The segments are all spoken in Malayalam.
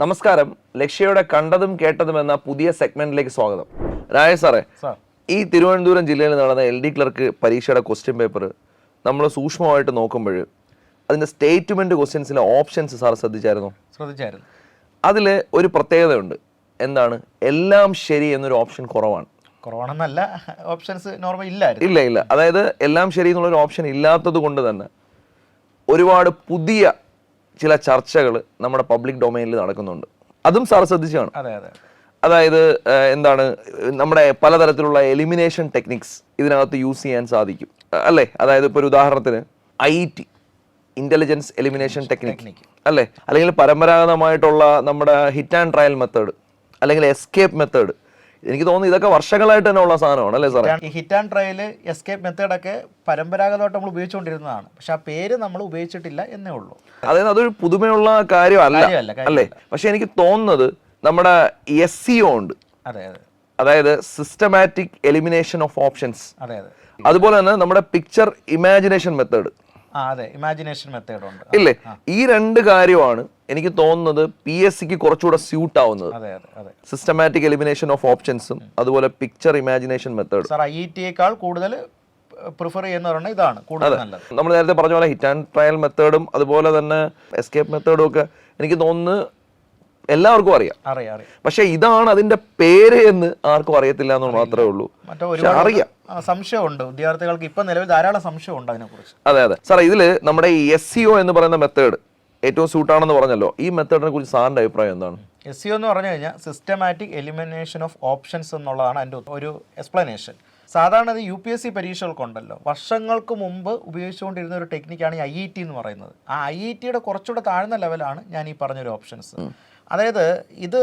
നമസ്കാരം. ലക്ഷ്യയുടെ കണ്ടതും കേട്ടതും എന്ന പുതിയ സെഗ്മെന്റിലേക്ക് സ്വാഗതം. രായ സാറേ ഈ തിരുവനന്തപുരം ജില്ലയിൽ നടന്ന എൽ ഡി ക്ലർക്ക് പരീക്ഷയുടെ ക്വസ്റ്റ്യൻ പേപ്പർ നമ്മൾ സൂക്ഷ്മമായിട്ട് നോക്കുമ്പോൾ അതിന്റെ സ്റ്റേറ്റ്മെന്റ് ക്വസ്റ്റ്യൻസിലെ ഓപ്ഷൻസ് സാർ ശ്രദ്ധിച്ചായിരുന്നു? ശ്രദ്ധിച്ചായിരുന്നു. അതിൽ ഒരു പ്രത്യേകതയുണ്ട്. എന്താണ്? എല്ലാം ശരി എന്നൊരു ഓപ്ഷൻ കുറവാണ്. കുറവാണെന്നല്ല ഓപ്ഷൻസ് നോർമൽ ഇല്ലായിരുന്നു. ഇല്ല ഇല്ല. അതായത് എല്ലാം ശരി എന്നുള്ള ഒരു ഓപ്ഷൻ ഇല്ലാത്തത് കൊണ്ട് തന്നെ ഒരുപാട് പുതിയ ചില ചർച്ചകൾ നമ്മുടെ പബ്ലിക് ഡൊമൈനിൽ നടക്കുന്നുണ്ട്. അതും സാർ ശ്രദ്ധിച്ചാണ്. അതെ അതെ. അതായത് എന്താണ് നമ്മുടെ പലതരത്തിലുള്ള എലിമിനേഷൻ ടെക്നിക്സ് ഇതിനകത്ത് യൂസ് ചെയ്യാൻ സാധിക്കും. അല്ലേ? അതായത് ഇപ്പോൾ ഒരു ഉദാഹരണത്തിന് I T intelligence elimination technique അല്ലേ? അല്ലെങ്കിൽ പരമ്പരാഗതമായിട്ടുള്ള നമ്മുടെ ഹിറ്റ് ആൻഡ് ട്രയൽ മെത്തേഡ് അല്ലെങ്കിൽ എസ്കേപ്പ് മെത്തേഡ് എനിക്ക് തോന്നുന്നു ഇതൊക്കെ വർഷങ്ങളായിട്ട് തന്നെ ഉള്ള സാധനമാണ് അല്ലേ സാറേ? ഈ ഹിറ്റ് ആൻഡ് ട്രയൽ എസ്കേപ്പ് മെത്തേഡൊക്കെ പരമ്പരാഗതമായിട്ട് നമ്മൾ ഉപയോഗിച്ചുകൊണ്ടിരുന്നതാണ്. പക്ഷെ ആ പേര് നമ്മൾ ഉപയോഗിച്ചിട്ടില്ല എന്നേ ഉള്ളൂ. അതായത് അതൊരു പുതുമയുള്ള കാര്യമല്ല. അല്ലേ? പക്ഷെ എനിക്ക് തോന്നുന്നത് നമ്മുടെ എസ് സി ഉണ്ട്. അതെ അതെ. അതായത് സിസ്റ്റമാറ്റിക് എലിമിനേഷൻ ഓഫ് ഓപ്ഷൻസ് അതെ അതെ. അതുപോലെ തന്നെ നമ്മുടെ പിക്ചർ ഇമാജിനേഷൻ മെത്തേഡ് അതെ. ഇമാജിനേഷൻ മെത്തേഡ് ഉണ്ട്. ഇല്ലേ? ഈ രണ്ട് കാര്യമാണ് എനിക്ക് തോന്നുന്നത് പി എസ് സിക്ക് കുറച്ചുകൂടെ സ്യൂട്ട് ആവുന്നത്. സിസ്റ്റമാറ്റിക് എലിമിനേഷൻ ഓഫ് ഓപ്ഷൻസും അതുപോലെ picture imagination method sir I E ടിയേക്കാൾ കൂടുതൽ പ്രിഫർ ചെയ്യുന്ന ഇതാണ് കൂടുതൽ നമ്മൾ നേരത്തെ പറഞ്ഞ പോലെ ഹിറ്റ് ആൻഡ് ട്രയൽ മെത്തേഡും അതുപോലെ തന്നെ എസ്കേപ്പ് മെത്തേഡും ഒക്കെ എനിക്ക് തോന്നുന്നു എല്ലാവർക്കും അറിയാം. പക്ഷെ ഇതാണ് അതിന്റെ പേര് എന്ന് ആർക്കും അറിയത്തില്ല എന്ന് മാത്രമേ ഉള്ളൂ. അറിയാം. സംശയമുണ്ട്. വിദ്യാർത്ഥികൾക്ക് ഇപ്പൊ നിലവിൽ ധാരാളം സംശയമുണ്ട് അതിനെക്കുറിച്ച്. അതെ അതെ. സാർ ഇതിൽ നമ്മുടെ എസ് സി ഒ എന്ന് പറയുന്ന മെത്തേഡ് ഏറ്റവും സൂട്ടാണെന്ന് പറഞ്ഞല്ലോ. ഈ മെത്തേഡിനെ കുറിച്ച് സാറിന്റെ അഭിപ്രായം എന്താണ്? എസ് സി എന്ന് പറഞ്ഞു കഴിഞ്ഞാൽ സിസ്റ്റമാറ്റിക് എലിമിനേഷൻ ഓഫ് ഓപ്ഷൻസ് എന്നുള്ളതാണ് അതിന്റെ ഒരു എക്സ്പ്ലനേഷൻ സാധാരണ ഇത് യു പി എസ് സി പരീക്ഷകൾക്കുണ്ടല്ലോ. വർഷങ്ങൾക്ക് മുമ്പ് ഉപയോഗിച്ചുകൊണ്ടിരുന്ന ഒരു ടെക്നിക്കാണ് ഈ ഐ ഇ ടി എന്ന് പറയുന്നത്. ആ ഐ ഇ ടിയുടെ കുറച്ചുകൂടെ താഴ്ന്ന ലെവലാണ് ഞാൻ ഈ പറഞ്ഞൊരു ഓപ്ഷൻസ് അതായത് ഇത്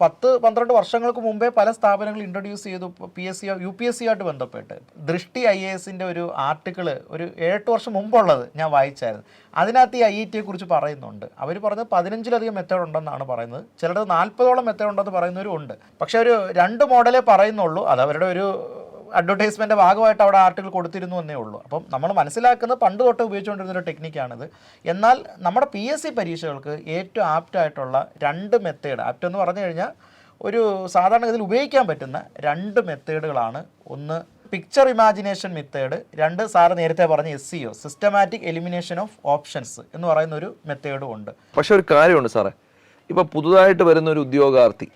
പത്ത് പന്ത്രണ്ട് വർഷങ്ങൾക്ക് മുമ്പേ പല സ്ഥാപനങ്ങൾ ഇൻട്രൊഡ്യൂസ് ചെയ്തു. P S C U P S C ആയിട്ട് ബന്ധപ്പെട്ട്. ദൃഷ്ടി ഐ എ എസിന്റെ ഒരു ആർട്ടിക്കിൾ ഒരു ഏഴെട്ട് വർഷം മുമ്പുള്ളത് ഞാൻ വായിച്ചായിരുന്നു. അതിനകത്ത് ഈ ഐ ഇ ടിയെ കുറിച്ച് പറയുന്നുണ്ട്. അവർ പറഞ്ഞത് പതിനഞ്ചിലധികം മെത്തേഡ് ഉണ്ടെന്നാണ് പറയുന്നത്. ചിലത് നാൽപ്പതോളം മെത്തേഡ് ഉണ്ടെന്ന് പറയുന്നവരും ഉണ്ട്. പക്ഷേ ഒരു രണ്ട് മോഡലേ പറയുന്നുള്ളൂ. അത് അവരുടെ ഒരു അഡ്വർടൈസ്മെന്റ് ഭാഗമായിട്ട് അവിടെ ആർട്ടിക്കിൾ കൊടുത്തിരുന്നു എന്നേ ഉള്ളൂ. അപ്പം നമ്മൾ മനസ്സിലാക്കുന്നത് പണ്ട് തൊട്ട് ഉപയോഗിച്ചുകൊണ്ടിരുന്ന ഒരു ടെക്നിക്കാണിത് എന്നാൽ നമ്മുടെ പി എസ് സി പരീക്ഷകൾക്ക് ഏറ്റവും ആപ്റ്റ് ആയിട്ടുള്ള രണ്ട് മെത്തേഡ് ആപ്റ്റ് എന്ന് പറഞ്ഞു കഴിഞ്ഞാൽ ഒരു സാധാരണഗതിയിൽ ഉപയോഗിക്കാൻ പറ്റുന്ന രണ്ട് മെത്തേഡുകളാണ് ഒന്ന് പിക്ചർ ഇമാജിനേഷൻ മെത്തേഡ് രണ്ട് സാറ് നേരത്തെ പറഞ്ഞ S C O systematic elimination of options എന്ന് പറയുന്ന ഒരു മെത്തേഡും ഉണ്ട്. പക്ഷെ ഒരു കാര്യമുണ്ട് സാറേ. ഇപ്പോൾ പുതുതായിട്ട് വരുന്ന ഒരു ഉദ്യോഗാർത്ഥി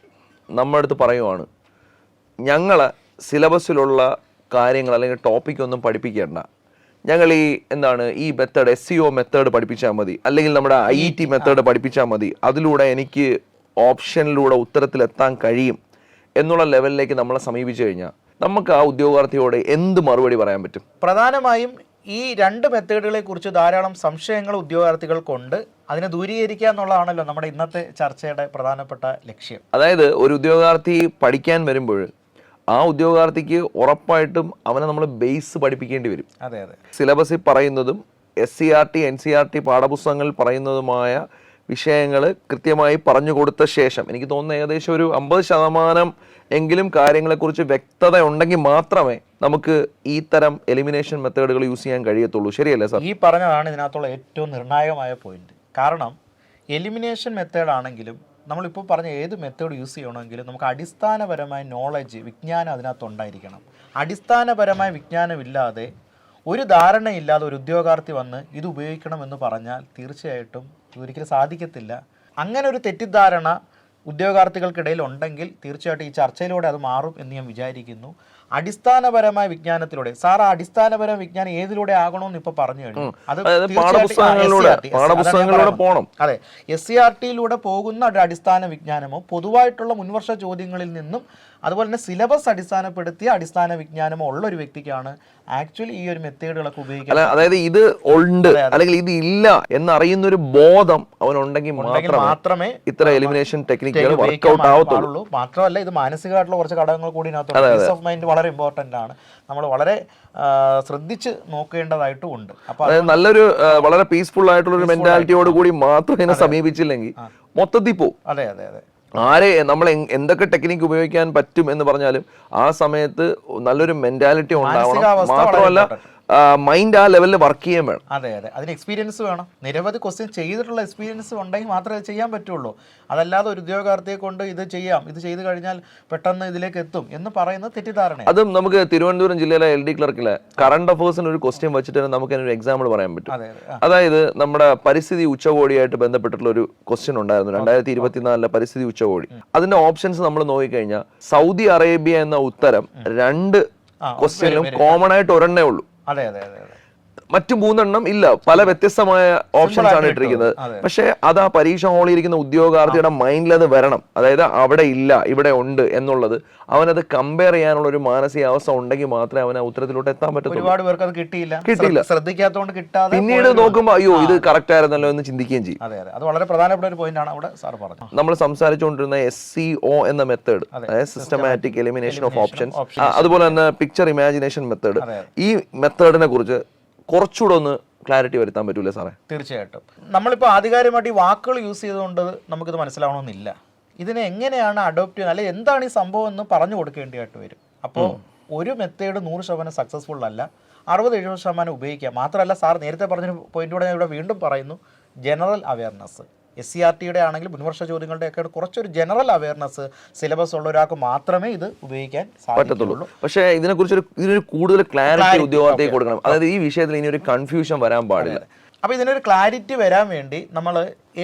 നമ്മുടെ അടുത്ത് പറയുവാണ് ഞങ്ങളെ സിലബസിലുള്ള കാര്യങ്ങൾ അല്ലെങ്കിൽ ടോപ്പിക് ഒന്നും പഠിപ്പിക്കേണ്ട. ഞങ്ങൾ ഈ എന്താണ് ഈ method S C O method പഠിപ്പിച്ചാൽ മതി. അല്ലെങ്കിൽ നമ്മുടെ ഐ ടി മെത്തേഡ് പഠിപ്പിച്ചാൽ മതി. അതിലൂടെ എനിക്ക് ഓപ്ഷനിലൂടെ ഉത്തരത്തിലെത്താൻ കഴിയും എന്നുള്ള ലെവലിലേക്ക് നമ്മളെ സമീപിച്ചു കഴിഞ്ഞാൽ നമുക്ക് ആ ഉദ്യോഗാർത്ഥിയോട് എന്ത് മറുപടി പറയാൻ പറ്റും? പ്രധാനമായും ഈ രണ്ട് മെത്തേഡുകളെ കുറിച്ച് ധാരാളം സംശയങ്ങൾ ഉദ്യോഗാർത്ഥികൾക്കുണ്ട്. അതിനെ ദൂരീകരിക്കുക എന്നുള്ളതാണല്ലോ നമ്മുടെ ഇന്നത്തെ ചർച്ചയുടെ പ്രധാനപ്പെട്ട ലക്ഷ്യം. അതായത് ഒരു ഉദ്യോഗാർത്ഥി പഠിക്കാൻ വരുമ്പോൾ ആ ഉദ്യോഗാർത്ഥിക്ക് ഉറപ്പായിട്ടും അവനെ നമ്മൾ ബേസ് പഠിപ്പിക്കേണ്ടി വരും. അതെ അതെ. സിലബസിൽ പറയുന്നതും S C R T N C R T പാഠപുസ്തകങ്ങളിൽ പറയുന്നതുമായ വിഷയങ്ങൾ കൃത്യമായി പറഞ്ഞു കൊടുത്ത ശേഷം എനിക്ക് തോന്നുന്നു ഏകദേശം ഒരു അമ്പത് ശതമാനം എങ്കിലും കാര്യങ്ങളെക്കുറിച്ച് വ്യക്തത ഉണ്ടെങ്കിൽ മാത്രമേ നമുക്ക് ഈ തരം എലിമിനേഷൻ മെത്തേഡുകൾ യൂസ് ചെയ്യാൻ കഴിയത്തുള്ളൂ. ശരിയല്ലേ സാർ? ഈ പറഞ്ഞതാണ് ഇതിനകത്തുള്ള ഏറ്റവും നിർണായകമായ പോയിന്റ് കാരണം എലിമിനേഷൻ മെത്തേഡ് ആണെങ്കിലും നമ്മളിപ്പോൾ പറഞ്ഞ ഏത് മെത്തേഡ് യൂസ് ചെയ്യണമെങ്കിലും നമുക്ക് അടിസ്ഥാനപരമായ നോളജ് വിജ്ഞാനം അതിനകത്ത് ഉണ്ടായിരിക്കണം. അടിസ്ഥാനപരമായ വിജ്ഞാനമില്ലാതെ ഒരു ധാരണയില്ലാതെ ഒരു ഉദ്യോഗാർത്ഥി വന്ന് ഇത് ഉപയോഗിക്കണം എന്ന് പറഞ്ഞാൽ തീർച്ചയായിട്ടും ഒരിക്കലും സാധിക്കത്തില്ല. അങ്ങനെ ഒരു തെറ്റിദ്ധാരണ ഉദ്യോഗാർത്ഥികൾക്കിടയിൽ ഉണ്ടെങ്കിൽ തീർച്ചയായിട്ടും ഈ ചർച്ചയിലൂടെ അത് മാറും എന്ന് ഞാൻ വിചാരിക്കുന്നു. അടിസ്ഥാനപരമായ വിജ്ഞാനത്തിലൂടെ. സാർ ആ അടിസ്ഥാനപരമായ വിജ്ഞാനം ഏതിലൂടെ ആകണമെന്ന് ഇപ്പൊ പറഞ്ഞു കഴിഞ്ഞു? അത് പാഠപുസ്തകങ്ങളിലൂടെ-. അതെ എസ് സി ആർ ടിയിലൂടെ പോകുന്ന അടിസ്ഥാന വിജ്ഞാനമോ പൊതുവായിട്ടുള്ള മുൻവർഷ ചോദ്യങ്ങളിൽ നിന്നും അതുപോലെ തന്നെ സിലബസ് അടിസ്ഥാനപ്പെടുത്തിയ അടിസ്ഥാന വിജ്ഞാനമോ ഉള്ള ഒരു വ്യക്തിക്കാണ് ആക്ച്വലി ഈ ഒരു മെത്തേഡുകളൊക്കെ ഉപയോഗിക്കുന്നത്. അല്ല അതായത് ഇത് ഉണ്ട്. അല്ലെങ്കിൽ ഇത് ഇല്ല എന്നറിയുന്ന ഒരു ബോധം അവനുണ്ടെങ്കിൽ ഉണ്ടെങ്കിൽ മാത്രമേ ഇത്ര എലിമിനേഷൻ ടെക്നിക്കുകൾ വർക്ക്ഔട്ട് ആവത്തുള്ളൂ. മാത്രമല്ല ഇത് മാനസികമായിട്ടുള്ള കുറച്ച് ഘടകങ്ങൾ കൂടി ഓഫ് മൈൻഡ് വളരെ ഇമ്പോർട്ടന്റ് ആണ്. നമ്മൾ വളരെ ശ്രദ്ധിച്ച് നോക്കേണ്ടതായിട്ടും ഉണ്ട്. അപ്പോൾ നല്ലൊരു വളരെ പീസ്ഫുൾ ആയിട്ടുള്ള ഒരു മെന്റാലിറ്റിയോട് കൂടി മാത്രം ഇതിനെ സമീപിച്ചില്ലെങ്കിൽ മൊത്തത്തിൽ പോകും അതെ അതെ അതെ. ആരെ നമ്മൾ എന്തൊക്കെ ടെക്നിക്ക് ഉപയോഗിക്കാൻ പറ്റും എന്ന് പറഞ്ഞാലും ആ സമയത്ത് നല്ലൊരു മെന്റാലിറ്റി ഉണ്ടാവണം. മാത്രമല്ല. മൈൻഡ് ആ ലെവലിൽ വർക്ക് ചെയ്യാൻ വേണം. അതെ അതെ. അതിന് എക്സ്പീരിയൻസ് വേണം. നിരവധി ക്വസ്റ്റ്യൻ ചെയ്തിട്ടുള്ള എക്സ്പീരിയൻസ് ഉണ്ടെങ്കിൽ മാത്രമേ ചെയ്യാൻ പറ്റുള്ളൂ. അതല്ലാതെ ഒരു ഉദ്യോഗാർത്ഥിയെ കൊണ്ട് ഇത് ചെയ്യാം ഇത് ചെയ്തു കഴിഞ്ഞാൽ പെട്ടെന്ന് ഇതിലേക്ക് എത്തും എന്ന് പറയുന്നത് തെറ്റിദ്ധാരണ അതും നമുക്ക് തിരുവനന്തപുരം ജില്ലയിലെ എൽ ഡി ക്ലർക്കിലെ കറണ്ട് അഫേഴ്സിന് ഒരു ക്വസ്റ്റ്യൻ വെച്ചിട്ട് തന്നെ നമുക്ക് അതിനൊരു എക്സാമ്പിൾ പറയാൻ പറ്റും. അതെ അതെ. അതായത് നമ്മുടെ പരിസ്ഥിതി ഉച്ചകോടിയായിട്ട് ബന്ധപ്പെട്ടിട്ടുള്ള ഒരു ക്വസ്റ്റ്യൻ ഉണ്ടായിരുന്നു. രണ്ടായിരത്തി ഇരുപത്തിനാലിലെ പരിസ്ഥിതി ഉച്ചകോടി. അതിന്റെ ഓപ്ഷൻസ് നമ്മൾ നോക്കിക്കഴിഞ്ഞാൽ സൗദി അറേബ്യ എന്ന ഉത്തരം രണ്ട് ക്വസ്റ്റ്യനിലും കോമൺ ആയിട്ട് ഒരെണ്ണേ ഉള്ളൂ. അതെ അതെ അതെ അതെ. മറ്റു മൂന്നെണ്ണം ഇല്ല. പല വ്യത്യസ്തമായ ഓപ്ഷൻസ് ആണ് ഇട്ടിരിക്കുന്നത്. പക്ഷെ അത് ആ പരീക്ഷ ഹാളിൽ ഇരിക്കുന്ന ഉദ്യോഗാർത്ഥിയുടെ മൈൻഡിൽ അത് വരണം. അതായത് അവിടെ ഇല്ല ഇവിടെ ഉണ്ട് എന്നുള്ളത്. അവനത് കമ്പയർ ചെയ്യാനുള്ള ഒരു മാനസികാവസ്ഥ ഉണ്ടെങ്കിൽ മാത്രമേ അവൻ ആ ഉത്തരത്തിലോട്ട് എത്താൻ പറ്റത്തുള്ളൂ. ഒരുപാട് പേർക്ക് അത് കിട്ടിയില്ല. കിട്ടിയില്ല. ശ്രദ്ധിക്കാത്തതുകൊണ്ട് കിട്ടാതെ പിന്നീട് നോക്കുമ്പോൾ അയ്യോ ഇത് കറക്റ്റ് ആയിരുന്നല്ലോ എന്ന് ചിന്തിക്കുകയും ചെയ്യും. അതെ അതെ. അത് വളരെ പ്രധാനപ്പെട്ട ഒരു പോയിന്റ് ആണ് അവിടെ സാർ പറഞ്ഞത്. നമ്മൾ സംസാരിച്ചുകൊണ്ടിരുന്ന എസ് സി ഒ എന്ന മെത്തേഡ് അതായത് സിസ്റ്റമാറ്റിക് എലിമിനേഷൻ ഓഫ് ഓപ്ഷൻസ് അതുപോലെ തന്നെ പിക്ചർ ഇമാജിനേഷൻ മെത്തേഡ് ഈ മെത്തേഡിനെ കുറിച്ച് കുറച്ചുകൂടെ ഒന്ന് ക്ലാരിറ്റി വരുത്താൻ പറ്റൂലേ സാറേ? തീർച്ചയായിട്ടും. നമ്മളിപ്പോൾ ആധികാരികമായിട്ട് ഈ വാക്കുകൾ യൂസ് ചെയ്തുകൊണ്ട് നമുക്കിത് മനസ്സിലാവണമെന്നില്ല. ഇതിനെ എങ്ങനെയാണ് അഡോപ്റ്റ് ചെയ്യുന്നത്? അല്ലെങ്കിൽ എന്താണ് ഈ സംഭവം എന്ന് പറഞ്ഞു കൊടുക്കേണ്ടതായിട്ട് വരും. അപ്പോൾ ഒരു മെത്തേഡ് നൂറ് ശതമാനം സക്സസ്ഫുൾ അല്ല. അറുപത് എഴുപത് ശതമാനം ഉപയോഗിക്കുക മാത്രമല്ല സാർ നേരത്തെ പറഞ്ഞ പോയിന്റ് കൂടെ ഞാൻ ഇവിടെ വീണ്ടും പറയുന്നു. General awareness S C R ടിയുടെ ആണെങ്കിലും മുൻവർഷ ചോദ്യങ്ങളുടെയൊക്കെ കുറച്ചൊരു ജനറൽ അവയർനെസ് സിലബസ് ഉള്ള ഒരാൾക്ക് മാത്രമേ ഇത് ഉപയോഗിക്കാൻ പറ്റത്തുള്ളൂ. പക്ഷേ ഇതിനെക്കുറിച്ച് ഒരു ഇതിനൊരു കൂടുതൽ ക്ലാരിറ്റി ഉദ്യോഗാർത്ഥിക്ക് കൊടുക്കണം. അതായത് ഈ വിഷയത്തിൽ ഇനി ഒരു കൺഫ്യൂഷൻ വരാൻ പാടില്ല. അപ്പോൾ ഇതിനൊരു ക്ലാരിറ്റി വരാൻ വേണ്ടി നമ്മൾ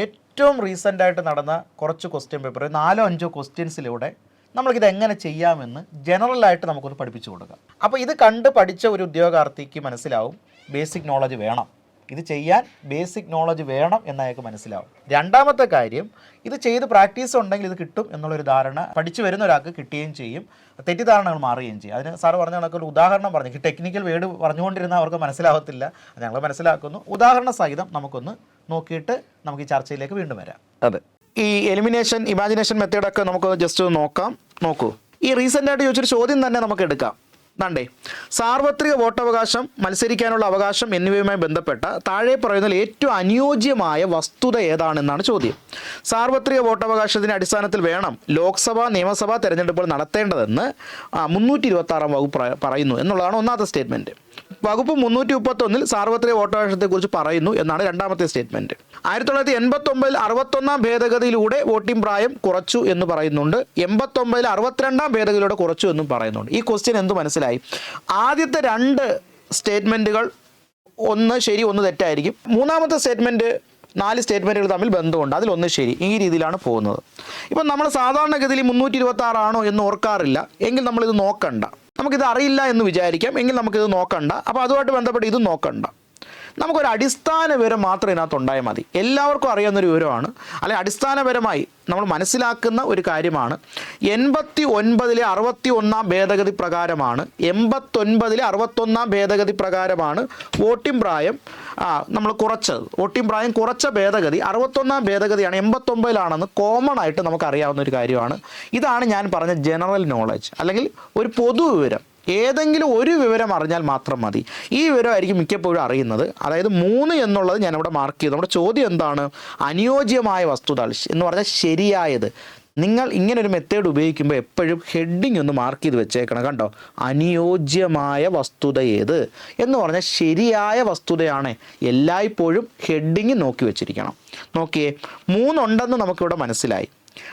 ഏറ്റവും റീസെന്റ് ആയിട്ട് നടന്ന കുറച്ച് ക്വസ്റ്റ്യൻ പേപ്പർ നാലോ അഞ്ചോ ക്വസ്റ്റ്യൻസിലൂടെ നമ്മൾക്കിത് എങ്ങനെ ചെയ്യാമെന്ന് ജനറലായിട്ട് നമുക്കൊന്ന് പഠിപ്പിച്ചു കൊടുക്കാം. അപ്പോൾ ഇത് കണ്ട് പഠിച്ച ഒരു ഉദ്യോഗാർത്ഥിക്ക് മനസ്സിലാവും. ബേസിക് നോളജ് വേണം. ഇത് ചെയ്യാൻ ബേസിക് നോളജ് വേണം എന്ന് അയാൾക്ക് മനസ്സിലാവും. രണ്ടാമത്തെ കാര്യം ഇത് ചെയ്ത് പ്രാക്ടീസ് ഉണ്ടെങ്കിൽ ഇത് കിട്ടും എന്നുള്ളൊരു ധാരണ പഠിച്ചു വരുന്ന ഒരാൾക്ക് കിട്ടുകയും ചെയ്യും. തെറ്റിദ്ധാരണകൾ മാറുകയും ചെയ്യും. അതിന് സാറ് പറഞ്ഞ കണക്ക് ഒരു ഉദാഹരണം പറഞ്ഞു. ടെക്നിക്കൽ വേർഡ് പറഞ്ഞുകൊണ്ടിരുന്ന അവർക്ക് മനസ്സിലാവത്തില്ല. ഞങ്ങൾ മനസ്സിലാക്കുന്നു. ഉദാഹരണ സഹിതം നമുക്കൊന്ന് നോക്കിയിട്ട് നമുക്ക് ഈ ചർച്ചയിലേക്ക് വീണ്ടും വരാം. അതെ. ഈ എലിമിനേഷൻ ഇമാജിനേഷൻ മെത്തേഡൊക്കെ നമുക്ക് ജസ്റ്റ് നോക്കാം. നോക്കൂ. ഈ റീസെന്റ് ആയിട്ട് ചോദിച്ചൊരു ചോദ്യം തന്നെ നമുക്ക് എടുക്കാം. ദാണ്ടേ സാർവത്രിക വോട്ടവകാശം മത്സരിക്കാനുള്ള അവകാശം എന്നിവയുമായി ബന്ധപ്പെട്ട താഴെ പറയുന്നതിൽ ഏറ്റവും അനുയോജ്യമായ വസ്തുത ഏതാണെന്നാണ് ചോദ്യം. സാർവത്രിക വോട്ടവകാശത്തിന്റെ അടിസ്ഥാനത്തിൽ വേണം ലോക്സഭ നിയമസഭാ തെരഞ്ഞെടുപ്പുകൾ നടത്തേണ്ടതെന്ന് മുന്നൂറ്റി ഇരുപത്തി ആറാം വകുപ്പ് പറയുന്നു എന്നുള്ളതാണ് ഒന്നാമത്തെ സ്റ്റേറ്റ്മെന്റ്. വകുപ്പ് മുന്നൂറ്റി മുപ്പത്തൊന്നിൽ സാർവത്രിക വോട്ടവകാശത്തെക്കുറിച്ച് പറയുന്നു എന്നാണ് രണ്ടാമത്തെ സ്റ്റേറ്റ്മെന്റ്. ആയിരത്തി തൊള്ളായിരത്തി എൺപത്തി ഒമ്പതിൽ അറുപത്തൊന്നാം ഭേദഗതിയിലൂടെ വോട്ടിംഗ് പ്രായം കുറച്ചു എന്ന് പറയുന്നുണ്ട്. എൺപത്തൊമ്പതിൽ അറുപത്തിരണ്ടാം ഭേദഗതിയിലൂടെ കുറച്ചു എന്നും പറയുന്നുണ്ട്. ഈ ക്വസ്റ്റ്യൻ എന്ത് മനസ്സിലായി? ആദ്യത്തെ രണ്ട് സ്റ്റേറ്റ്മെന്റുകൾ ഒന്ന് ശരി ഒന്ന് തെറ്റായിരിക്കും. മൂന്നാമത്തെ സ്റ്റേറ്റ്മെന്റ് നാല് സ്റ്റേറ്റ്മെന്റുകൾ തമ്മിൽ ബന്ധമുണ്ട്. അതിലൊന്ന് ശരി. ഈ രീതിയിലാണ് പോകുന്നത്. ഇപ്പം നമ്മൾ സാധാരണഗതിയിൽ മുന്നൂറ്റി ഇരുപത്തി ആറാണോ എന്ന് ഓർക്കാറില്ല. എങ്കിൽ നമ്മളിത് നോക്കണ്ട. നമുക്കിത് അറിയില്ല എന്ന് വിചാരിക്കാം. എങ്കിൽ നമുക്കിത് നോക്കണ്ട. അപ്പോൾ അതുമായിട്ട് ബന്ധപ്പെട്ട് ഇത് നോക്കണ്ട. നമുക്കൊരു അടിസ്ഥാന വിവരം മാത്രം ഇതിനകത്ത് ഉണ്ടായാൽ മതി. എല്ലാവർക്കും അറിയാവുന്നൊരു വിവരമാണ്. അല്ലെങ്കിൽ അടിസ്ഥാനപരമായി നമ്മൾ മനസ്സിലാക്കുന്ന ഒരു കാര്യമാണ്. എൺപത്തി ഒൻപതിലെ അറുപത്തി ഒന്നാം ഭേദഗതി പ്രകാരമാണ്. എൺപത്തൊൻപതിലെ അറുപത്തൊന്നാം ഭേദഗതി പ്രകാരമാണ് വോട്ടിംഗ് പ്രായം നമ്മൾ കുറച്ചത്. വോട്ടിംഗ് പ്രായം കുറച്ച ഭേദഗതി അറുപത്തൊന്നാം ഭേദഗതിയാണ് എൺപത്തൊമ്പതിലാണെന്ന് കോമൺ ആയിട്ട് നമുക്ക് അറിയാവുന്ന ഒരു കാര്യമാണ്. ഇതാണ് ഞാൻ പറഞ്ഞ ജനറൽ നോളജ് അല്ലെങ്കിൽ ഒരു പൊതു വിവരം ഏതെങ്കിലും ഒരു വിവരം അറിഞ്ഞാൽ മാത്രം മതി. ഈ വിവരമായിരിക്കും മിക്കപ്പോഴും അറിയുന്നത്. അതായത് മൂന്ന് എന്നുള്ളത് ഞാനിവിടെ മാർക്ക് ചെയ്തു. നമ്മുടെ ചോദ്യം എന്താണ്? അനുയോജ്യമായ വസ്തുത എന്ന് പറഞ്ഞാൽ ശരിയായത്. നിങ്ങൾ ഇങ്ങനെ ഒരു മെത്തേഡ് ഉപയോഗിക്കുമ്പോൾ എപ്പോഴും ഹെഡിങ് ഒന്ന് മാർക്ക് ചെയ്ത് വെച്ചേക്കണം. കണ്ടോ? അനുയോജ്യമായ വസ്തുത ഏത്? എന്ന് പറഞ്ഞാൽ ശരിയായ വസ്തുതയാണ് എല്ലായ്പ്പോഴും ഹെഡിങ് നോക്കി വെച്ചിരിക്കണം. നോക്കിയേ മൂന്നുണ്ടെന്ന് നമുക്കിവിടെ മനസ്സിലായി.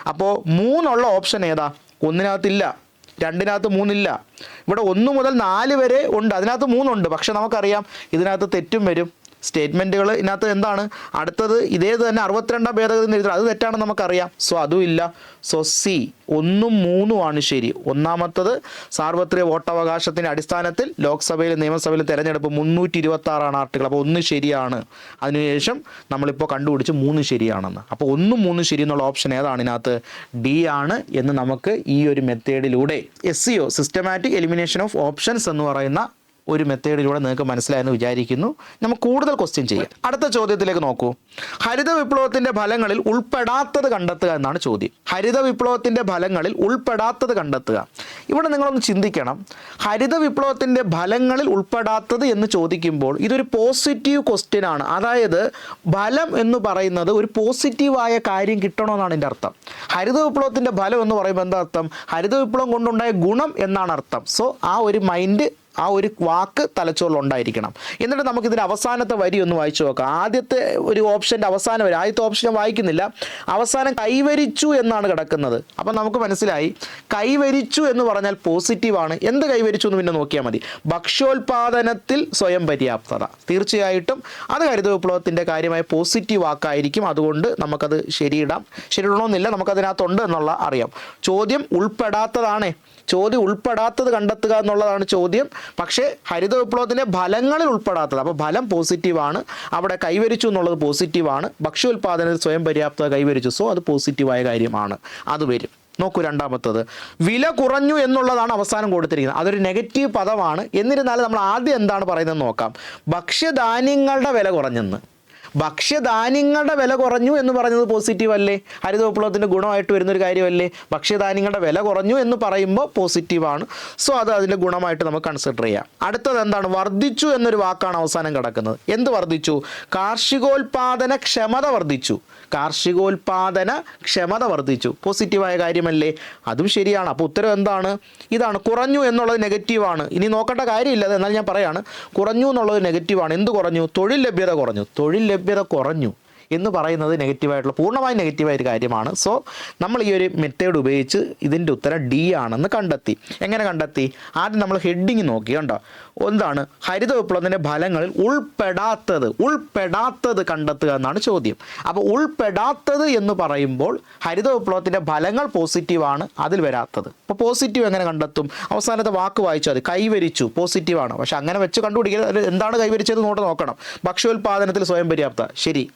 അപ്പോൾ മൂന്നുള്ള ഓപ്ഷൻ ഏതാ? ഒന്നിനകത്തില്ല. രണ്ടിനകത്ത് മൂന്നില്ല. ഇവിടെ ഒന്ന് മുതൽ നാല് വരെ ഉണ്ട്. അതിനകത്ത് മൂന്നുണ്ട്. പക്ഷെ നമുക്കറിയാം ഇതിനകത്ത് തെറ്റും വരും. സ്റ്റേറ്റ്മെന്റുകൾ ഇതിനകത്ത് എന്താണ്? അടുത്തത് ഇതേ തന്നെ അറുപത്തിരണ്ടാം ഭേദഗതി എഴുതുന്നത് അത് തെറ്റാണെന്ന് നമുക്കറിയാം. സോ അതുമില്ല സോ സി ഒന്നും മൂന്നുമാണ് ശരി. ഒന്നാമത്തത് സാർവത്രിക വോട്ടവകാശത്തിന്റെ അടിസ്ഥാനത്തിൽ ലോക്സഭയിലും നിയമസഭയിലും തെരഞ്ഞെടുപ്പ് മുന്നൂറ്റി ഇരുപത്തി ആറാണ് ആർട്ടിക്കിൾ. അപ്പോൾ ഒന്ന് ശരിയാണ്. അതിനുശേഷം നമ്മളിപ്പോൾ കണ്ടുപിടിച്ച് മൂന്ന് ശരിയാണെന്ന്. അപ്പോൾ ഒന്നും മൂന്നും ശരി എന്നുള്ള ഓപ്ഷൻ ഏതാണ് ഇതിനകത്ത്? ഡി ആണ് എന്ന് നമുക്ക് ഈ ഒരു മെത്തേഡിലൂടെ S C O systematic elimination of options എന്ന് പറയുന്ന ഒരു മെത്തേഡിലൂടെ നിങ്ങൾക്ക് മനസ്സിലായെന്ന് വിചാരിക്കുന്നു. നമുക്ക് കൂടുതൽ ക്വസ്റ്റ്യൻ ചെയ്യാം. അടുത്ത ചോദ്യത്തിലേക്ക് നോക്കൂ. ഹരിത വിപ്ലവത്തിന്റെ ഫലങ്ങളിൽ ഉൾപ്പെടാത്തത് കണ്ടെത്തുക എന്നാണ് ചോദ്യം. ഹരിത വിപ്ലവത്തിന്റെ ഫലങ്ങളിൽ ഉൾപ്പെടാത്തത് കണ്ടെത്തുക. ഇവിടെ നിങ്ങളൊന്ന് ചിന്തിക്കണം. ഹരിത വിപ്ലവത്തിന്റെ ഫലങ്ങളിൽ ഉൾപ്പെടാത്തത് എന്ന് ചോദിക്കുമ്പോൾ ഇതൊരു പോസിറ്റീവ് ക്വസ്റ്റ്യൻ ആണ്. അതായത് ഫലം എന്ന് പറയുന്നത് ഒരു പോസിറ്റീവായ കാര്യം കിട്ടണമെന്നാണ് എന്റെ അർത്ഥം. ഹരിത വിപ്ലവത്തിന്റെ ഫലം എന്ന് പറയുമ്പോൾ എന്താ അർത്ഥം? ഹരിത വിപ്ലവം കൊണ്ടുണ്ടായ ഗുണം എന്നാണ് അർത്ഥം. സോ ആ ഒരു മൈൻഡ് ആ ഒരു വാക്ക് തലച്ചോറിൽ ഉണ്ടായിരിക്കണം. എന്നിട്ട് നമുക്ക് ഇതിന്റെ അവസാനത്തെ വരി ഒന്ന് വായിച്ചു നോക്കാം. ആദ്യത്തെ ഒരു ഓപ്ഷന്റെ അവസാന വരി. ആദ്യത്തെ ഓപ്ഷൻ ഞാൻ വായിക്കുന്നില്ല. അവസാനം കൈവരിച്ചു എന്നാണ് കിടക്കുന്നത്. അപ്പം നമുക്ക് മനസ്സിലായി. കൈവരിച്ചു എന്ന് പറഞ്ഞാൽ പോസിറ്റീവാണ് എന്ത് കൈവരിച്ചു എന്ന് പിന്നെ നോക്കിയാൽ മതി. ഭക്ഷ്യോൽപാദനത്തിൽ സ്വയം പര്യാപ്തത. തീർച്ചയായിട്ടും അത് ഹരിത വിപ്ലവത്തിന്റെ കാര്യമായ പോസിറ്റീവ് വാക്കായിരിക്കും. അതുകൊണ്ട് നമുക്കത് ശരിയിടാം. ശരിയിടണമെന്നില്ല. നമുക്കതിനകത്തുണ്ട് എന്നുള്ള അറിയാം. ചോദ്യം ഉൾപ്പെടാത്തതാണേ. ചോദ്യം ഉൾപ്പെടാത്തത് കണ്ടെത്തുക എന്നുള്ളതാണ് ചോദ്യം. പക്ഷേ ഹരിത വിപ്ലവത്തിന്റെ ഫലങ്ങളിൽ ഉൾപ്പെടാത്തത്. അപ്പോൾ ഫലം പോസിറ്റീവാണ്. അവിടെ കൈവരിച്ചു എന്നുള്ളത് പോസിറ്റീവാണ്. ഭക്ഷ്യോൽപാദനത്തിൽ സ്വയം പര്യാപ്തത കൈവരിച്ചു. സോ അത് പോസിറ്റീവായ കാര്യമാണ്. അത് വരും. നോക്കൂ രണ്ടാമത്തത്. വില കുറഞ്ഞു എന്നുള്ളതാണ് അവസാനം കൊടുത്തിരിക്കുന്നത്. അതൊരു നെഗറ്റീവ് പദമാണ്. എന്നിരുന്നാലും നമ്മൾ ആദ്യം എന്താണ് പറയുന്നത് നോക്കാം. ഭക്ഷ്യധാന്യങ്ങളുടെ വില കുറഞ്ഞെന്ന്. ഭക്ഷ്യധാന്യങ്ങളുടെ വില കുറഞ്ഞു എന്ന് പറയുന്നത് പോസിറ്റീവ് അല്ലേ? ഹരിത വിപ്ലവത്തിന്റെ ഗുണമായിട്ട് വരുന്നൊരു കാര്യമല്ലേ? ഭക്ഷ്യധാന്യങ്ങളുടെ വില കുറഞ്ഞു എന്ന് പറയുമ്പോൾ പോസിറ്റീവാണ് സോ അത് അതിന്റെ ഗുണമായിട്ട് നമുക്ക് കൺസിഡർ ചെയ്യാം. അടുത്തത് എന്താണ്? വർദ്ധിച്ചു എന്നൊരു വാക്കാണ് അവസാനം കിടക്കുന്നത്. എന്ത് വർദ്ധിച്ചു? കാർഷികോൽപാദന ക്ഷമത വർദ്ധിച്ചു. കാർഷികോൽപാദന ക്ഷമത വർദ്ധിച്ചു. പോസിറ്റീവായ കാര്യമല്ലേ? അതും ശരിയാണ്. അപ്പോൾ ഉത്തരം എന്താണ്? ഇതാണ്. കുറഞ്ഞു എന്നുള്ളത് നെഗറ്റീവാണ് ഇനി നോക്കേണ്ട കാര്യമില്ല. എന്നാൽ ഞാൻ പറയാണ്. കുറഞ്ഞു എന്നുള്ളത് നെഗറ്റീവാണ് എന്ത് കുറഞ്ഞു? തൊഴിൽ ലഭ്യത കുറഞ്ഞു. തൊഴിൽ ലഭ്യത കുറഞ്ഞു എന്ന് പറയുന്നത് നെഗറ്റീവായിട്ടുള്ള പൂർണമായും നെഗറ്റീവായ ഒരു കാര്യമാണ്. സോ നമ്മൾ ഈ ഒരു മെത്തേഡ് ഉപയോഗിച്ച് ഇതിന്റെ ഉത്തരം ഡി ആണെന്ന് കണ്ടെത്തി. എങ്ങനെ കണ്ടെത്തി? ആദ്യം നമ്മൾ ഹെഡിങ് നോക്കി കണ്ടോ? എന്താണ്? ഹരിത വിപ്ലവത്തിന്റെ ഫലങ്ങളിൽ ഉൾപ്പെടാത്തത് ഉൾപ്പെടാത്തത് കണ്ടെത്തുക എന്നാണ് ചോദ്യം. അപ്പോൾ ഉൾപ്പെടാത്തത് എന്ന് പറയുമ്പോൾ ഹരിത വിപ്ലവത്തിന്റെ ഫലങ്ങൾ പോസിറ്റീവാണ് അതിൽ വരാത്തത്. അപ്പോൾ പോസിറ്റീവ് എങ്ങനെ കണ്ടെത്തും? അവസാനത്തെ വാക്ക് വായിച്ചാൽ മതി. കൈവരിച്ചു പോസിറ്റീവാണ് പക്ഷെ അങ്ങനെ വെച്ച് കണ്ടുപിടിക്കുക എന്താണ് കൈവരിച്ചത് നോട്ട് നോക്കണം. ഭക്ഷ്യോൽപാദനത്തിൽ സ്വയം പര്യാപ്ത ശരി.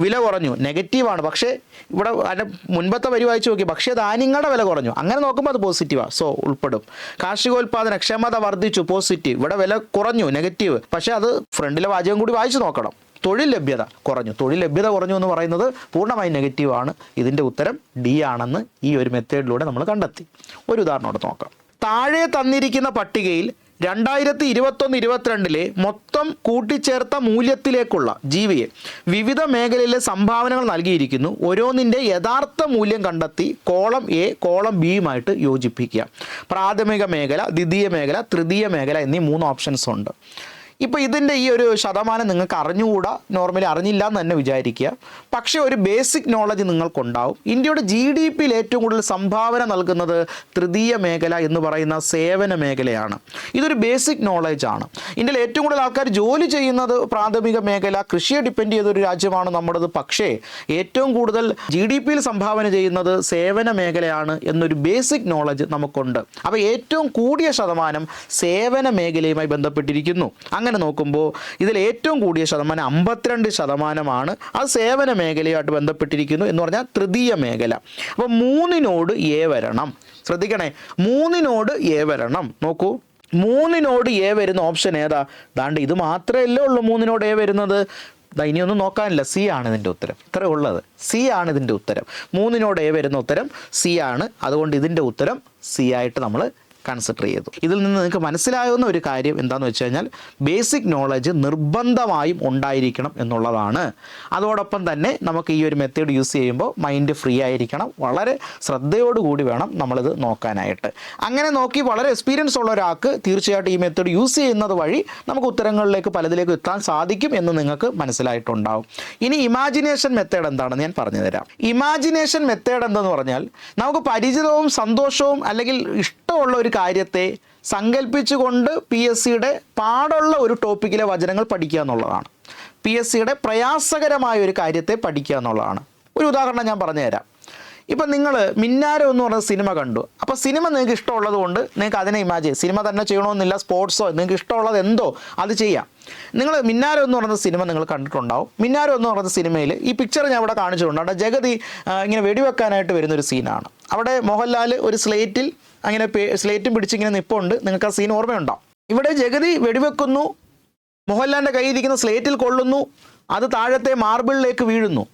വില കുറഞ്ഞു. നെഗറ്റീവാണ് പക്ഷേ ഇവിടെ അതിന്റെ മുൻപത്തെ വരി വായിച്ചു നോക്കി. ഭക്ഷ്യധാന്യങ്ങളുടെ വില കുറഞ്ഞു. അങ്ങനെ നോക്കുമ്പോൾ അത് പോസിറ്റീവാണ് സോ ഉൾപ്പെടും. കാർഷികോൽപാദന ക്ഷമത വർദ്ധിച്ചു. പോസിറ്റീവ് ഇവിടെ വില കുറഞ്ഞു. നെഗറ്റീവ് പക്ഷേ അത് ഫ്രണ്ടിലെ വാചകം കൂടി വായിച്ചു നോക്കണം. തൊഴിൽ ലഭ്യത കുറഞ്ഞു. തൊഴിൽ ലഭ്യത കുറഞ്ഞു എന്ന് പറയുന്നത് പൂർണമായും നെഗറ്റീവാണ് ഇതിന്റെ ഉത്തരം ഡി ആണെന്ന് ഈ ഒരു മെത്തേഡിലൂടെ നമ്മൾ കണ്ടെത്തി. ഒരു ഉദാഹരണത്തോടെ നോക്കാം. താഴെ തന്നിരിക്കുന്ന പട്ടികയിൽ രണ്ടായിരത്തി ഇരുപത്തൊന്ന് ഇരുപത്തിരണ്ടിലെ മൊത്തം കൂട്ടിച്ചേർത്ത മൂല്യത്തിലേക്കുള്ള ജീവിയെ വിവിധ മേഖലയിലെ സംഭാവനകൾ നൽകിയിരിക്കുന്നു. ഓരോന്നിന്റെ യഥാർത്ഥ മൂല്യം കണ്ടെത്തി കോളം എ കോളം ബിയുമായിട്ട് യോജിപ്പിക്കുക. പ്രാഥമിക മേഖല ദ്വിതീയ മേഖല തൃതീയ മേഖല എന്നീ മൂന്ന് ഓപ്ഷൻസ് ഉണ്ട്. ഇപ്പോൾ ഇതിന്റെ ഈ ഒരു ശതമാനം നിങ്ങൾക്ക് അറിഞ്ഞുകൂടാ. നോർമലി അറിഞ്ഞില്ല എന്ന് തന്നെ വിചാരിക്കുക. പക്ഷേ ഒരു ബേസിക് നോളജ് നിങ്ങൾക്കുണ്ടാവും. ഇന്ത്യയുടെ ജി ഡി പിയിൽ ഏറ്റവും കൂടുതൽ സംഭാവന നൽകുന്നത് തൃതീയ മേഖല എന്ന് പറയുന്ന സേവന മേഖലയാണ്. ഇതൊരു ബേസിക് നോളജ് ആണ്. ഇന്ത്യയിൽ ഏറ്റവും കൂടുതൽ ആൾക്കാർ ജോലി ചെയ്യുന്നത് പ്രാഥമിക മേഖല കൃഷിയെ ഡിപ്പെൻഡ് ചെയ്തൊരു രാജ്യമാണ് നമ്മുടേത്. പക്ഷേ ഏറ്റവും കൂടുതൽ ജി ഡി പിയിൽ സംഭാവന ചെയ്യുന്നത് സേവന മേഖലയാണ് എന്നൊരു ബേസിക് നോളജ് നമുക്കുണ്ട്. അപ്പോൾ ഏറ്റവും കൂടിയ ശതമാനം സേവന മേഖലയുമായി ബന്ധപ്പെട്ടിരിക്കുന്നു. അങ്ങനെ നോക്കുമ്പോൾ ഇതിൽ ഏറ്റവും കൂടിയ ശതമാനം അമ്പത്തിരണ്ട് ശതമാനമാണ് അത് സേവന മേഖലയുമായിട്ട് ബന്ധപ്പെട്ടിരിക്കുന്നു എന്ന് പറഞ്ഞാൽ തൃതീയ മേഖല. അപ്പോൾ മൂന്നിനോട് എ വരണം. ശ്രദ്ധിക്കണേ മൂന്നിനോട് എ വരണം. നോക്കൂ മൂന്നിനോട് എ വരുന്ന ഓപ്ഷൻ ഏതാ? ദാണ്ട് ഇത് മാത്രമല്ലേ ഉള്ളൂ മൂന്നിനോട് എ വരുന്നത്. ഇനിയൊന്നും നോക്കാനില്ല. സി ആണ് ഇതിന്റെ ഉത്തരം. ഇത്രേ ഉള്ളത്. സി ആണ് ഇതിന്റെ ഉത്തരം. മൂന്നിനോട് എ വരുന്ന ഉത്തരം സി ആണ്. അതുകൊണ്ട് ഇതിന്റെ ഉത്തരം സി ആയിട്ട് നമ്മൾ കൺസിഡർ ചെയ്തു. ഇതിൽ നിന്ന് നിങ്ങൾക്ക് മനസ്സിലാകുന്ന ഒരു കാര്യം എന്താണെന്ന് വെച്ച് കഴിഞ്ഞാൽ ബേസിക് നോളജ് നിർബന്ധമായും ഉണ്ടായിരിക്കണം എന്നുള്ളതാണ്. അതോടൊപ്പം തന്നെ നമുക്ക് ഈ ഒരു മെത്തേഡ് യൂസ് ചെയ്യുമ്പോൾ മൈൻഡ് ഫ്രീ ആയിരിക്കണം. വളരെ ശ്രദ്ധയോടുകൂടി വേണം നമ്മളിത് നോക്കാനായിട്ട്. അങ്ങനെ നോക്കി വളരെ എക്സ്പീരിയൻസ് ഉള്ള ഒരാൾക്ക് തീർച്ചയായിട്ടും ഈ മെത്തേഡ് യൂസ് ചെയ്യുന്നത് വഴി നമുക്ക് ഉത്തരങ്ങളിലേക്ക് പലതിലേക്ക് എത്താൻ സാധിക്കും എന്ന് നിങ്ങൾക്ക് മനസ്സിലായിട്ടുണ്ടാവും. ഇനി ഇമാജിനേഷൻ മെത്തേഡ് എന്താണെന്ന് ഞാൻ പറഞ്ഞുതരാം ഇമാജിനേഷൻ മെത്തേഡ് എന്തെന്ന് പറഞ്ഞാൽ നമുക്ക് പരിചിതവും സന്തോഷവും അല്ലെങ്കിൽ ഇഷ്ടമുള്ള ഒരു കാര്യത്തെ സങ്കല്പിച്ചുകൊണ്ട് പി എസ് സിയുടെ പാടുള്ള ഒരു ടോപ്പിക്കിലെ വചനങ്ങൾ പഠിക്കുക എന്നുള്ളതാണ്. പി എസ് സിയുടെ പ്രയാസകരമായ ഒരു കാര്യത്തെ പഠിക്കുക എന്നുള്ളതാണ്. ഒരു ഉദാഹരണം ഞാൻ പറഞ്ഞുതരാം. ഇപ്പം നിങ്ങൾ മിന്നാരം എന്ന് പറഞ്ഞ സിനിമ കണ്ടു. അപ്പോൾ സിനിമ നിങ്ങൾക്ക് ഇഷ്ടമുള്ളത് കൊണ്ട് നിങ്ങൾക്ക് അതിനെ ഇമാജിൻ സിനിമ തന്നെ ചെയ്യണമെന്നില്ല സ്പോർട്സോ നിങ്ങൾക്ക് ഇഷ്ടമുള്ളത് എന്തോ അത് ചെയ്യാം. നിങ്ങൾ മിന്നാരം എന്ന് പറയുന്ന സിനിമ നിങ്ങൾ കണ്ടിട്ടുണ്ടാവും. മിന്നാരം എന്ന് പറയുന്ന സിനിമയിൽ ഈ പിക്ചർ ഞാൻ ഇവിടെ കാണിച്ചിട്ടുണ്ട്. അവിടെ ജഗതി ഇങ്ങനെ വെടിവെക്കാനായിട്ട് വരുന്ന ഒരു സീനാണ് അവിടെ മോഹൻലാൽ ഒരു സ്ലേറ്റിൽ അങ്ങനെ സ്ലേറ്റും പിടിച്ചിങ്ങനെ നിപ്പുണ്ട്. നിങ്ങൾക്ക് ആ സീൻ ഓർമ്മയുണ്ടാവും ഇവിടെ ജഗതി വെടിവെക്കുന്നു. മോഹൻലാലിന്റെ കയ്യിലിരിക്കുന്ന സ്ലേറ്റിൽ കൊള്ളുന്നു. അത് താഴത്തെ മാർബിളിലേക്ക് വീഴുന്നു.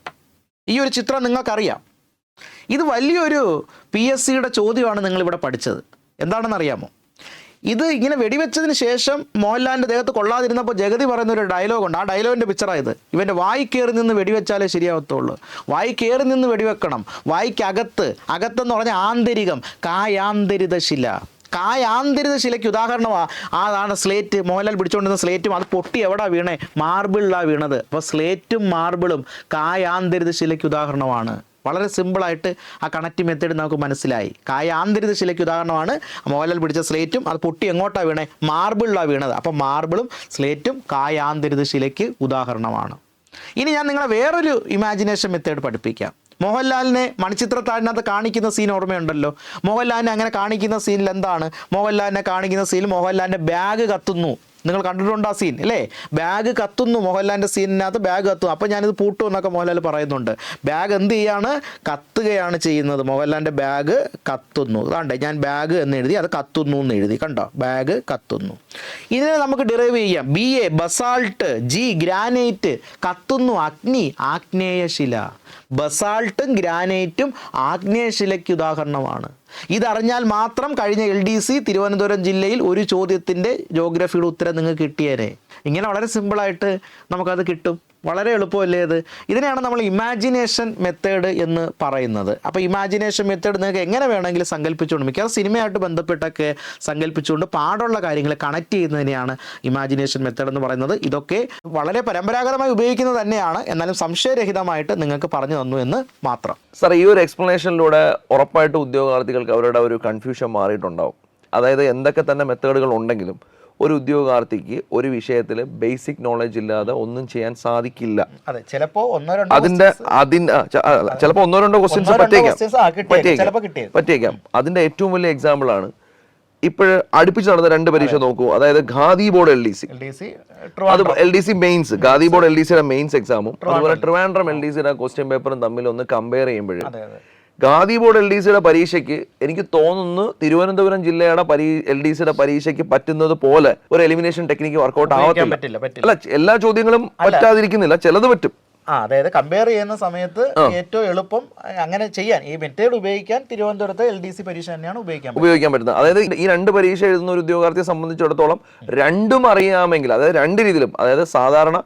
ഈ ഒരു ചിത്രം നിങ്ങൾക്കറിയാം. ഇത് വലിയൊരു പി എസ് സിയുടെ ചോദ്യമാണ് നിങ്ങളിവിടെ പഠിച്ചത്. എന്താണെന്ന് അറിയാമോ ഇത് ഇങ്ങനെ വെടിവെച്ചതിന് ശേഷം മോഹൻലാലിന്റെ ദേഹത്ത് കൊള്ളാതിരുന്നപ്പോൾ ജഗതി പറയുന്ന ഒരു ഡയലോഗുണ്ട്. ആ ഡയലോഗിന്റെ പിക്ചറായത് ഇവന്റെ വായി കയറി നിന്ന് വെടിവെച്ചാലേ ശരിയാവത്തുള്ളൂ. വായി കയറി നിന്ന് വെടിവെക്കണം. വായിക്കകത്ത് അകത്തെന്ന് പറഞ്ഞാൽ ആന്തരികം കായാന്തരിത ശില. കായാന്തരിത ശിലയ്ക്ക് ഉദാഹരണമാണ് അതാണ് സ്ലേറ്റ് മോഹൻലാൽ പിടിച്ചുകൊണ്ടിരുന്ന സ്ലേറ്റും അത് പൊട്ടി എവിടെ വീണേ? മാർബിളിലാണ് വീണത്. അപ്പോൾ സ്ലേറ്റും മാർബിളും കായാന്തരിത ശിലയ്ക്ക് ഉദാഹരണമാണ്. വളരെ സിമ്പിളായിട്ട് ആ കണക്റ്റ് മെത്തേഡ് നമുക്ക് മനസ്സിലായി. കായ കായാന്തരിത ശിലയ്ക്ക് ഉദാഹരണമാണ്. മോഹൻലാൽ പിടിച്ച സ്ലേറ്റും അത് പൊട്ടി എങ്ങോട്ടാണ് വീണേ? മാർബിളിലാണ് വീണത്. അപ്പോൾ മാർബിളും സ്ലേറ്റും കായ കായാന്തരിത ശിലയ്ക്ക് ഉദാഹരണമാണ്. ഇനി ഞാൻ നിങ്ങളെ വേറൊരു ഇമാജിനേഷൻ മെത്തേഡ് പഠിപ്പിക്കാം. മോഹൻലാലിനെ മണിച്ചിത്രത്താഴിനകത്ത് കാണിക്കുന്ന സീൻ ഓർമ്മയുണ്ടല്ലോ? മോഹൻലാലിനെ അങ്ങനെ കാണിക്കുന്ന സീനിൽ എന്താണ് മോഹൻലാലിനെ കാണിക്കുന്ന സീനിൽ മോഹൻലാലിന്റെ ബാഗ് കത്തുന്നു. നിങ്ങൾ കണ്ടിട്ടുണ്ട് ആ സീൻ അല്ലേ ബാഗ് കത്തുന്നു മോഹൻലാലിന്റെ സീനിനകത്ത് ബാഗ് കത്തുന്നു. അപ്പോൾ ഞാനിത് പൂട്ടു എന്നൊക്കെ മോഹൻലാൽ പറയുന്നുണ്ട്. ബാഗ് എന്ത് ചെയ്യാണ്? കത്തുകയാണ് ചെയ്യുന്നത്. മോഹൻലാലിന്റെ ബാഗ് കത്തുന്നു. അതാണ്ട് ഞാൻ ബാഗ് എന്ന് എഴുതി അത് കത്തുന്നു എന്ന് എഴുതി. കണ്ടോ? ബാഗ് കത്തുന്നു. ഇതിനെ നമുക്ക് ഡിറൈവ് ചെയ്യാം. B A basalt G granite കത്തുന്നു അഗ്നി ആഗ്നേയശില. ബസാൾട്ടും ഗ്രാനൈറ്റും ആഗ്നേയശിലയ്ക്ക് ഉദാഹരണമാണ്. ഇതറിഞ്ഞാൽ മാത്രം കഴിഞ്ഞ എൽ ഡി സി തിരുവനന്തപുരം ജില്ലയിൽ ഒരു ചോദ്യത്തിന്റെ ജോഗ്രഫിയുടെ ഉത്തരം നിങ്ങൾക്ക് കിട്ടിയേനെ. ഇങ്ങനെ വളരെ സിമ്പിളായിട്ട് നമുക്കത് കിട്ടും. വളരെ എളുപ്പമല്ലേ അത്? ഇതിനെയാണ് നമ്മൾ ഇമാജിനേഷൻ മെത്തേഡ് എന്ന് പറയുന്നത്. അപ്പോൾ ഇമാജിനേഷൻ മെത്തേഡ് നിങ്ങൾക്ക് എങ്ങനെ വേണമെങ്കിലും സങ്കല്പിച്ചുകൊണ്ട് മിക്ക സിനിമയായിട്ട് ബന്ധപ്പെട്ടൊക്കെ സങ്കല്പിച്ചുകൊണ്ട് പാടുള്ള കാര്യങ്ങൾ കണക്ട് ചെയ്യുന്നതിനെയാണ് ഇമാജിനേഷൻ മെത്തേഡ് എന്ന് പറയുന്നത്. ഇതൊക്കെ വളരെ പരമ്പരാഗതമായി ഉപയോഗിക്കുന്നത് തന്നെയാണ്. എന്നാലും സംശയരഹിതമായിട്ട് നിങ്ങൾക്ക് പറഞ്ഞു തന്നു എന്ന് മാത്രം. സാർ ഈ ഒരു എക്സ്പ്ലനേഷനിലൂടെ ഉറപ്പായിട്ട് ഉദ്യോഗാർത്ഥികൾക്ക് അവരുടെ ഒരു കൺഫ്യൂഷൻ മാറിയിട്ടുണ്ടാവും. അതായത് എന്തൊക്കെ തന്നെ മെത്തേഡുകൾ ഉണ്ടെങ്കിലും ഒരു ഉദ്യോഗാർത്ഥിക്ക് ഒരു വിഷയത്തിൽ ബേസിക് നോളജ് ഇല്ലാതെ ഒന്നും ചെയ്യാൻ സാധിക്കില്ല. അതിന്റെ അതിന്റെ ചിലപ്പോ ഒന്നോ രണ്ടോ ക്വസ്റ്റ്യൻസ് പറ്റേക്കാം പറ്റേക്കാം അതിന്റെ ഏറ്റവും വലിയ എക്സാമ്പിൾ ആണ് ഇപ്പോഴ് അടുപ്പിച്ച് നടന്ന രണ്ട് പരീക്ഷ നോക്കൂ. അതായത് Khadi board L D C അത് L D C mains Khadi board L D സിയുടെ മെയിൻസ് എക്സാമും അതുപോലെ ട്രിവാൻഡ്രം. എൽ ഡി സിയുടെ ക്വസ്റ്റ്യൻ പേപ്പറും തമ്മിൽ ഒന്ന് കമ്പയർ ചെയ്യുമ്പോൾ ഖാദി ബോർഡ് എൽ ഡി സിയുടെ പരീക്ഷയ്ക്ക് എനിക്ക് തോന്നുന്നു തിരുവനന്തപുരം ജില്ലയുടെ പരീ എൽ ഡി സിയുടെ പരീക്ഷയ്ക്ക് പറ്റുന്നത് പോലെ ഒരു എലിമിനേഷൻ ടെക്നിക്ക് വർക്കൗട്ട് ആവത്തില്ല. അല്ല എല്ലാ ചോദ്യങ്ങളും പറ്റാതിരിക്കുന്നില്ല. ചിലത് പറ്റും. ആ അതായത് കമ്പയർ ചെയ്യുന്ന സമയത്ത് ഏറ്റവും എളുപ്പം അങ്ങനെ ചെയ്യാൻ ഈ മെറ്റേഡ് ഉപയോഗിക്കാൻ തിരുവനന്തപുരത്തെ എൽ ഡി സി പരീക്ഷ തന്നെയാണ് ഉപയോഗിക്കാൻ പറ്റുന്നത്. ഉപയോഗിക്കാൻ പറ്റുന്നത്. അതായത് ഈ രണ്ട് പരീക്ഷ എഴുതുന്ന ഒരു ഉദ്യോഗാർത്ഥിയെ സംബന്ധിച്ചിടത്തോളം രണ്ടും അറിയാമെങ്കിൽ അതായത് രണ്ട് രീതിയിലും അതായത് സാധാരണ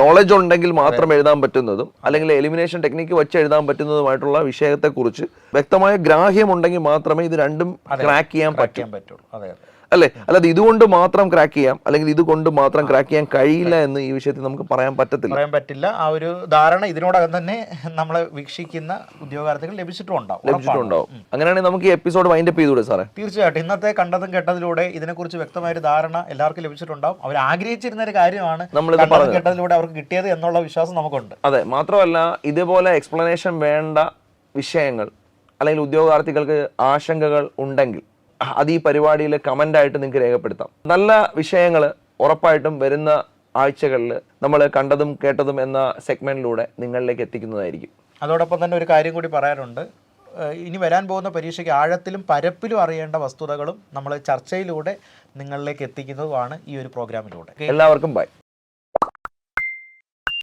നോളജ് ഉണ്ടെങ്കിൽ മാത്രം എഴുതാൻ പറ്റുന്നതും അല്ലെങ്കിൽ എലിമിനേഷൻ ടെക്നിക്ക് വെച്ച് എഴുതാൻ പറ്റുന്നതുമായിട്ടുള്ള വിഷയത്തെക്കുറിച്ച് വ്യക്തമായ ഗ്രാഹ്യം ഉണ്ടെങ്കിൽ മാത്രമേ ഇത് രണ്ടും ക്രാക്ക് ചെയ്യാൻ പറ്റൂ. ചെയ്യാൻ പറ്റുള്ളൂ. അതെ. അല്ലേ? അല്ലാതെ ഇതുകൊണ്ട് മാത്രം ക്രാക്ക് ചെയ്യാം അല്ലെങ്കിൽ ഇതുകൊണ്ട് മാത്രം ക്രാക്ക് ചെയ്യാൻ കഴിയില്ല എന്ന് ഈ വിഷയത്തിൽ നമുക്ക് പറയാൻ പറ്റത്തില്ല. പറയാൻ പറ്റില്ല. ആ ഒരു ധാരണ ഇതിനോടകം തന്നെ നമ്മളെ വീക്ഷിക്കുന്ന ഉദ്യോഗാർത്ഥികൾ ലഭിച്ചിട്ടുണ്ടാവും. ലഭിച്ചിട്ടുണ്ടാവും. അങ്ങനെയാണെങ്കിൽ നമുക്ക് ഈ എപ്പിസോഡ് വൈൻഡപ്പ് ചെയ്തൂടെ സാറേ? തീർച്ചയായിട്ടും. ഇന്നത്തെ കണ്ടതും കേട്ടതിലൂടെ ഇതിനെക്കുറിച്ച് വ്യക്തമായ ഒരു ധാരണ എല്ലാവർക്കും ലഭിച്ചിട്ടുണ്ടാവും. അവർ ആഗ്രഹിച്ചിരുന്ന ഒരു കാര്യമാണ് നമ്മൾ. കേട്ടതിലൂടെ അവർക്ക് കിട്ടിയത് എന്നുള്ള വിശ്വാസം നമുക്കുണ്ട്. അതെ മാത്രമല്ല ഇതുപോലെ എക്സ്പ്ലനേഷൻ വേണ്ട വിഷയങ്ങൾ അല്ലെങ്കിൽ ഉദ്യോഗാർത്ഥികൾക്ക് ആശങ്കകൾ ഉണ്ടെങ്കിൽ അത് ഈ പരിപാടിയിൽ കമന്റ് ആയിട്ട് നിങ്ങൾക്ക് രേഖപ്പെടുത്താം. നല്ല വിഷയങ്ങൾ ഉറപ്പായിട്ടും വരുന്ന ആഴ്ചകളിൽ നമ്മൾ കണ്ടതും കേട്ടതും എന്ന സെഗ്മെന്റിലൂടെ നിങ്ങളിലേക്ക് എത്തിക്കുന്നതായിരിക്കും. അതോടൊപ്പം തന്നെ ഒരു കാര്യം കൂടി പറയാനുണ്ട്. ഇനി വരാൻ പോകുന്ന പരീക്ഷയ്ക്ക് ആഴത്തിലും പരപ്പിലും അറിയേണ്ട വസ്തുതകളും നമ്മൾ ചർച്ചയിലൂടെ നിങ്ങളിലേക്ക് എത്തിക്കുന്നതുമാണ് ഈ ഒരു പ്രോഗ്രാമിലൂടെ. എല്ലാവർക്കും ബൈ